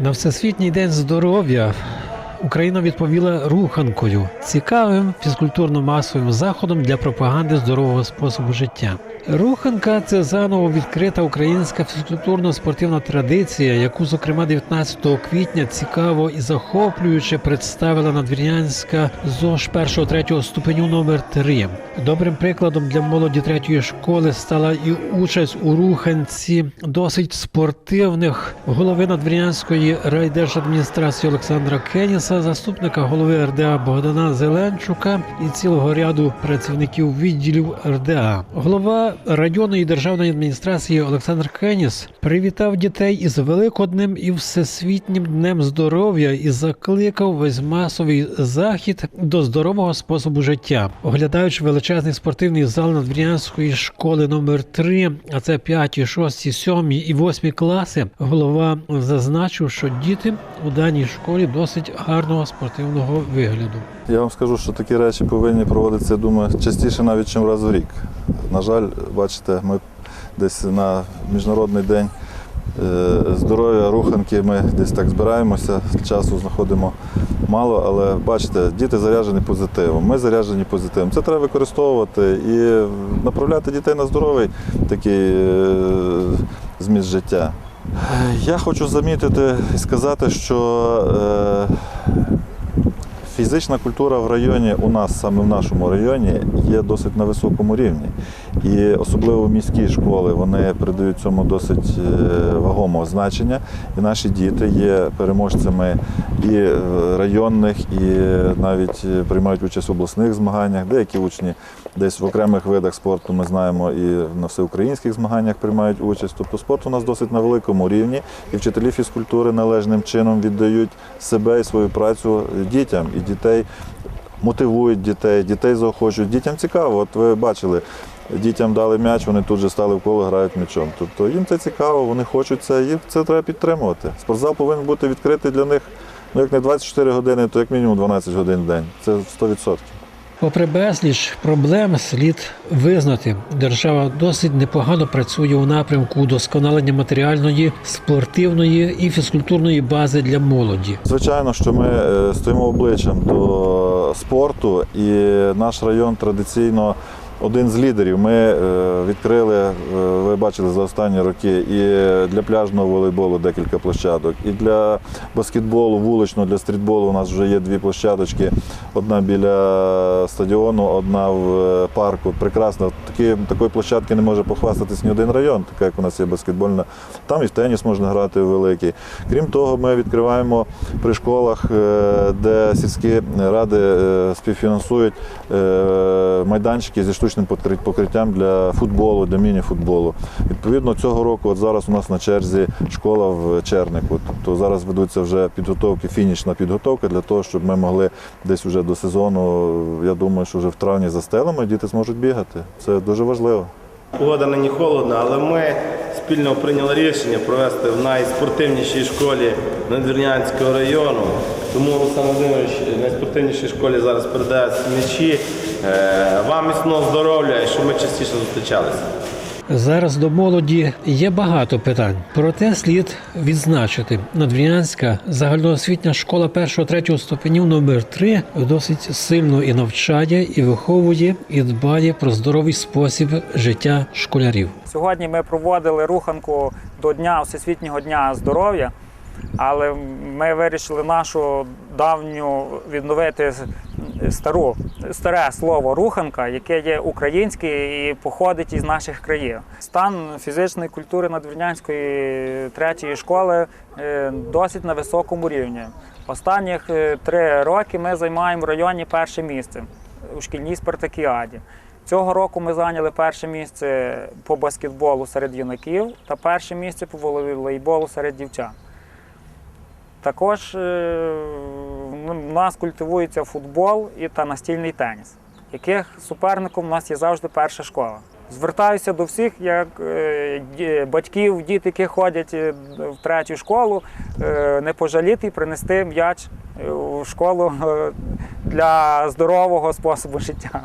На Всесвітній день здоров'я Україна відповіла руханкою цікавим фізкультурно-масовим заходом для пропаганди здорового способу життя. Руханка це заново відкрита українська фізкультурно-спортивна традиція, яку, зокрема, 19 квітня цікаво і захоплююче представила надвірнянська ЗОЖ 1-3 ступеню номер 3 Добрим прикладом для молоді третьої школи стала і участь у руханці досить спортивних голови надвірнянської райдержадміністрації Олександра Кеніса, заступника голови РДА Богдана Зеленчука і цілого ряду працівників відділів РДА. Голова районної державної адміністрації Олександр Кеніс привітав дітей із Великоднем і Всесвітнім днем здоров'я і закликав весь масовий захід до здорового способу життя, оглядаючи величезний спортивний зал надвірнянської школи номер 3 а це 5, 6, 7 і 8 класи. Голова зазначив, що діти у даній школі досить гарного спортивного вигляду. Я вам скажу, що такі речі повинні проводитися, я думаю, частіше навіть, ніж раз в рік. На жаль, бачите, ми десь на Міжнародний день е, здоров'я, руханки, ми десь так збираємося, часу знаходимо мало, але бачите, діти заряджені позитивом, ми заряджені позитивом. Це треба використовувати і направляти дітей на здоровий такий е, зміст життя. Я хочу замітити і сказати, що е, Фізична культура в районі у нас, саме в нашому районі, є досить на високому рівні. І особливо міські школи вони придають цьому досить е, вагомого значення. І наші діти є переможцями і е, районних, і навіть е, приймають участь в обласних змаганнях. Деякі учні десь в окремих видах спорту ми знаємо і на всеукраїнських змаганнях приймають участь. Тобто спорт у нас досить на великому рівні, і вчителі фізкультури належним чином віддають себе і свою працю дітям. І дітей мотивують дітей, дітей заохочують. Дітям цікаво. От ви бачили, дітям дали м'яч, вони тут же стали в коло, грають м'ячом. Тобто їм це цікаво, вони хочуть це, і це треба підтримувати. Спортзал повинен бути відкритий для них. Ну, як не 24 години, то як мінімум 12 годин в день. Це 100%. Попри безліч проблем, слід визнати, держава досить непогано працює у напрямку удосконалення матеріальної, спортивної і фізкультурної бази для молоді. Звичайно, що ми е, стоїмо обличчям до спорту, і наш район традиційно один з лідерів. Ми е, відкрили, е, ви бачили за останні роки, і для пляжного волейболу декілька площадок, і для баскетболу, вуличного, для стрітболу у нас вже є дві площадочки. Одна біля стадіону, одна в е, парку. Прекрасно. Такі, такої площадки не може похвастатись ні один район, така як у нас є баскетбольна. Там і в теніс можна грати великий. Крім того, ми відкриваємо при школах, е, де сільські ради е, співфінансують е, майданчики зі штучним покриттям для футболу, для міні-футболу. Відповідно, цього року, от зараз у нас на черзі школа в Чернику. Тобто зараз ведуться вже підготовки, фінішна підготовка для того, щоб ми могли десь вже до сезону, я думаю, що вже в травні застелимо, і діти зможуть бігати. Це дуже важливо. Погода нині холодна, але ми спільно прийняли рішення провести в найспортивнішій школі Надвірнянського району. Тому Олександр Володимирович в найспортивнішій школі зараз передають м'ячі. Е, Вам міцного здоров'я і щоб ми частіше зустрічалися. Зараз до молоді є багато питань. Проте слід відзначити, Надвірнянська загальноосвітня школа 1-3 ступенів номер 3 досить сильно і навчає, і виховує, і дбає про здоровий спосіб життя школярів. Сьогодні ми проводили руханку до Дня Всесвітнього дня здоров'я, але ми вирішили нашу давню відновити стару, старе слово руханка, яке є українське і походить із наших країв. Стан фізичної культури Надвірнянської третьої школи е, досить на високому рівні. Останніх е, три роки ми займаємо в районі перше місце у шкільній спартакіаді. Цього року ми зайняли перше місце по баскетболу серед юнаків та перше місце по волейболу серед дівчат. Також е, у нас культивується футбол і та настільний теніс, яких суперником у нас є завжди перша школа. Звертаюся до всіх, як е, батьків, діти, які ходять е, в третю школу, е, не пожаліти і принести м'яч в школу для здорового способу життя.